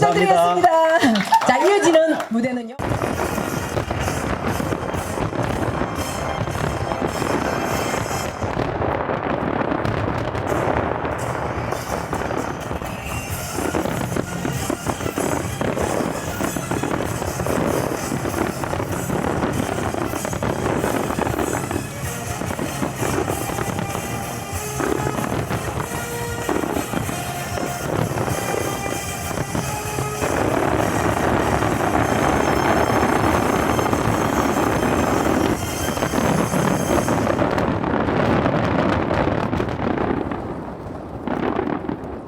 부탁드리겠습니다. 자, 이어지는 무대는요.